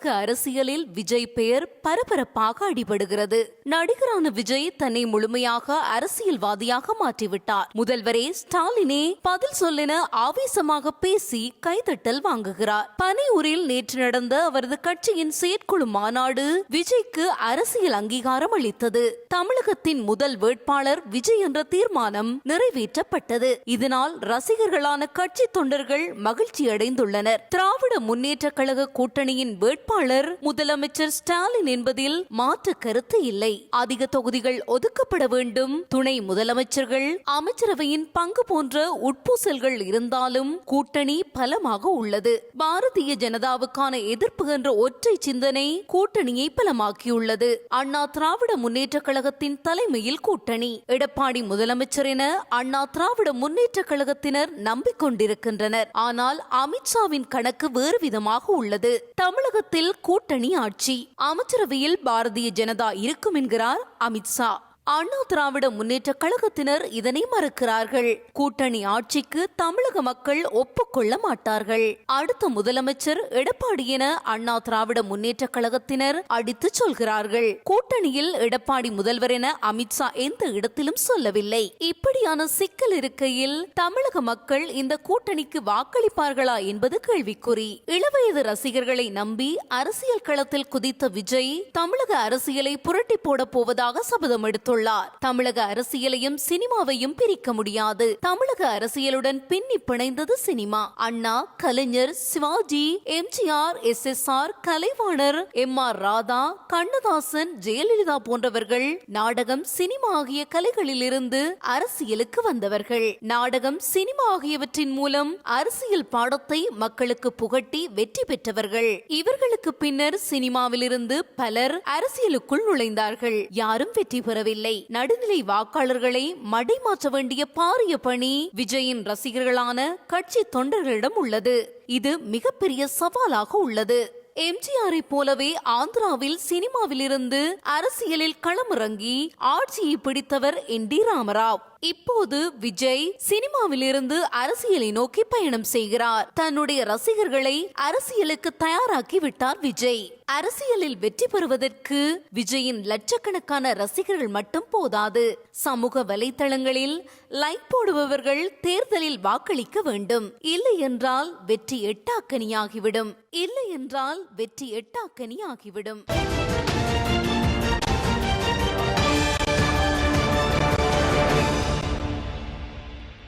தமிழக அரசியலில் விஜய் பெயர் பரபரப்பாக அடிபடுகிறது. நடிகரான விஜய் தன்னை முழுமையாக அரசியல்வாதியாக மாற்றிவிட்டார். முதல்வரே ஸ்டாலினே பதில் சொல்லென ஆவேசமாக பேசி கைதட்டல் வாங்குகிறார். பனையூரில் நேற்று நடந்த அவரது கட்சியின் செயற்குழு மாநாடு விஜய்க்கு அரசியல் அங்கீகாரம் அளித்தது. தமிழகத்தின் முதல் வேட்பாளர் விஜய் என்ற தீர்மானம் நிறைவேற்றப்பட்டது. இதனால் ரசிகர்களான கட்சி தொண்டர்கள் மகிழ்ச்சி அடைந்துள்ளனர் திராவிட முன்னேற்ற கழக கூட்டணியின் வேட்பாளர் முதலமைச்சர் ஸ்டாலின் என்பதில் மாற்று கருத்து இல்லை. அதிக தொகுதிகள் ஒதுக்கப்பட வேண்டும். துணை முதலமைச்சர்கள் அமைச்சரவையின் பங்கு போன்ற உட்பூசல்கள் இருந்தாலும் கூட்டணி பலமாக உள்ளது. பாரதிய ஜனதாவுக்கான எதிர்ப்பு என்ற ஒற்றை சிந்தனை கூட்டணியை பலமாக்கியுள்ளது. அண்ணா திராவிட முன்னேற்ற கழகத்தின் தலைமையில் கூட்டணி. எடப்பாடி முதலமைச்சர் என அண்ணா திராவிட முன்னேற்ற கழகத்தினர் நம்பிக்கொண்டிருக்கின்றனர். ஆனால் அமித்ஷாவின் கணக்கு வேறு விதமாக உள்ளது. தமிழகத்தில் கூட்டணி ஆட்சி. அமைச்சரவையில் பாரதிய ஜனதா இருக்கும் என்கிறார் அமித்ஷா அண்ணா திராவிட முன்னேற்ற கழகத்தினர் இதனை மறுக்கிறார்கள். கூட்டணி ஆட்சிக்கு தமிழக மக்கள் ஒப்புக்கொள்ள மாட்டார்கள். அடுத்த முதலமைச்சர் எடப்பாடி என அண்ணா திராவிட முன்னேற்ற கழகத்தினர் அடித்து சொல்கிறார்கள். கூட்டணியில் எடப்பாடி முதல்வர் என அமித்ஷா எந்த இடத்திலும் சொல்லவில்லை. இப்படியான சிக்கல் இருக்கையில் தமிழக மக்கள் இந்த கூட்டணிக்கு வாக்களிப்பார்களா என்பது கேள்விக்குறி. இளவயது ரசிகர்களை நம்பி அரசியல் களத்தில் குதித்த விஜய் தமிழக அரசியலை புரட்டி போட போவதாக சபதம் தெரிவித்துள்ளார். தமிழக அரசியலையும் சினிமாவையும் பிரிக்க முடியாது. தமிழக அரசியலுடன் பின்னி பிணைந்தது cinema. Anna Kalaignar Sivaji MGR S S R Kalaivanar M R Radha Kannadasan Jayalalithaa போன்றவர்கள் நாடகம் சினிமா ஆகிய கலைகளிலிருந்து அரசியலுக்கு வந்தவர்கள். நாடகம் சினிமா ஆகியவற்றின் மூலம் அரசியல் பாடத்தை மக்களுக்கு புகட்டி வெற்றி பெற்றவர்கள். இவர்களுக்கு பின்னர் சினிமாவிலிருந்து பலர் அரசியலுக்குள் நுழைந்தார்கள். யாரும் வெற்றி பெறவில்லை. நடுநிலை வாக்காளர்களை மடைமாற்ற வேண்டிய பாரிய பணி விஜயின் ரசிகர்களான கட்சி தொண்டர்களிடம் உள்ளது. இது மிகப்பெரிய சவாலாக உள்ளது. எம்ஜிஆரை போலவே ஆந்திராவில் சினிமாவிலிருந்து அரசியலில் களமிறங்கி ஆட்சியை பிடித்தவர் என் டி ராமராவ். இப்போது விஜய் சினிமாவிலிருந்து அரசியலை நோக்கி பயணம் செய்கிறார். தன்னுடைய ரசிகர்களை அரசியலுக்கு தயாராக்கி விட்டார் விஜய். அரசியலில் வெற்றி பெறுவதற்கு விஜயின் லட்சக்கணக்கான ரசிகர்கள் மட்டும் போதாது. சமூக வலைத்தளங்களில் லைக் போடுபவர்கள் தேர்தலில் வாக்களிக்க வேண்டும். இல்லை என்றால் வெற்றி எட்டாக்கனியாகிவிடும். இல்லை என்றால் வெற்றி எட்டாக்கனியாகிவிடும்.